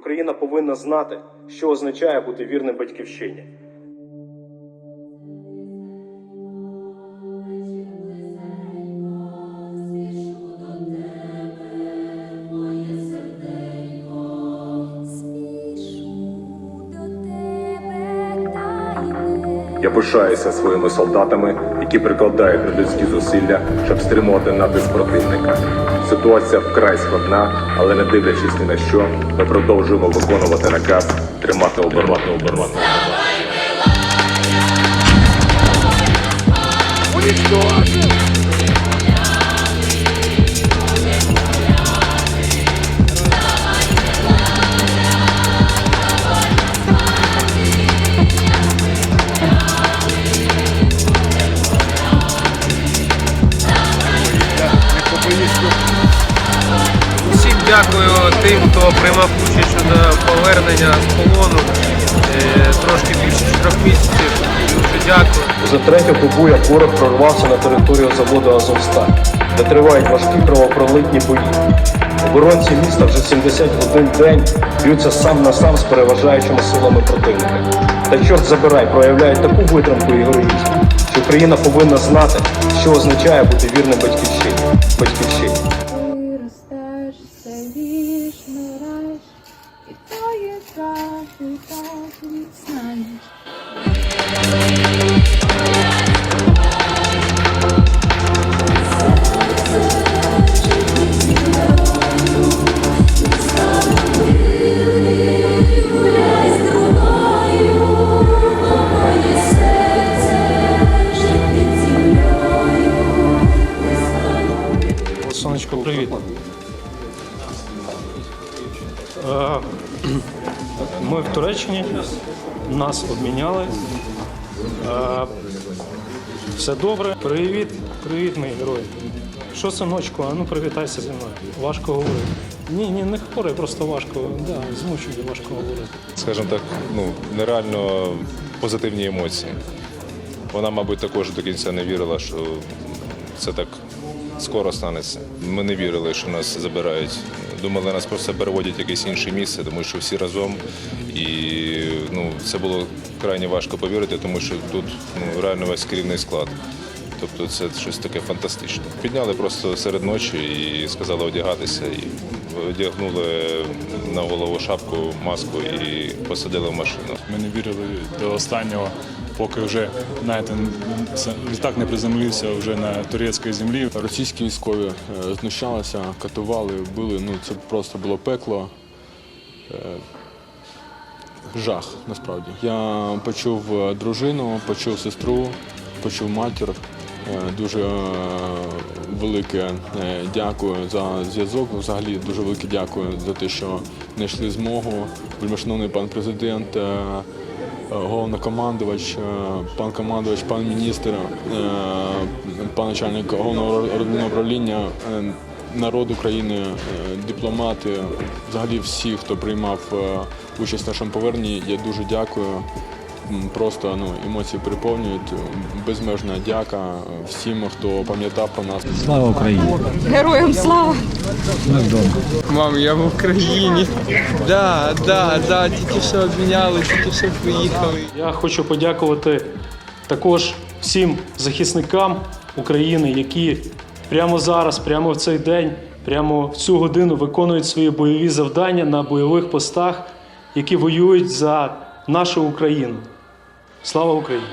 Україна повинна знати, що означає бути вірним батьківщині. Я пишаюся своїми солдатами, які прикладають людські зусилля, щоб стримувати натиск противника. Ситуація вкрай складна, але не дивлячись ні на що, ми продовжуємо виконувати наказ тримати оборону оборону. Усім дякую тим, хто приймав участь щодо повернення з полону. Е, Трошки більше чотирьох місяців. Дуже дякую. За третю добу як ворог прорвався на територію заводу Азовсталь, де тривають важкі кровопролитні бої. Оборонці міста вже 71 день б'ються сам на сам з переважаючими силами противника. Та чорт забирай, проявляють таку витримку і героїзм, що Україна повинна знати, що означає бути вірним батьківщині. батьківщині. Твої крахи так відзнаєш. Сонечко, привіт. Ми в Туреччині, нас обміняли. Е, Все добре. Привіт, привіт, мої герої. Що, синочку, а ну привітайся зі мною. Важко говорити. Ні, ні, не хворий, просто важко. Да, змучує, важко говорити. скажімо так, ну нереально позитивні емоції. Вона, мабуть, також до кінця не вірила, що це так скоро станеться. Ми не вірили, що нас забирають. Думали, нас просто переводять в якесь інше місце, тому що всі разом. І ну, це було крайне важко повірити, тому що тут ну, реально весь керівний склад. Тобто це щось таке фантастичне. Підняли просто серед ночі і сказали одягатися. І одягнули на голову шапку, маску і посадили в машину. Ми не вірили до останнього, поки вже знаєте, літак не приземлився вже на турецькій землі. Російські військові е, знущалися, катували, били. Ну це просто було пекло. Е, Жах насправді. Я почув е, дружину, почув сестру, почув матір. Е, Дуже е, велике е, дякую за зв'язок. Взагалі дуже велике дякую за те, що знайшли змогу. Вельмишановний пан президент, головнокомандувач, пан командувач, пан міністр, пан начальник головного родинного управління, народ України, дипломати, взагалі всі, хто приймав участь в нашому поверненні, я дуже дякую. Просто ну, емоції переповнюють. Безмежна дяка всім, хто пам'ятав про нас. Слава Україні! Героям слава! Мам, я в Україні. Да, да, да, тільки що обміняли, тільки що приїхали. Я хочу подякувати також всім захисникам України, які прямо зараз, прямо в цей день, прямо в цю годину виконують свої бойові завдання на бойових постах, які воюють за нашу Україну. Слава Україні!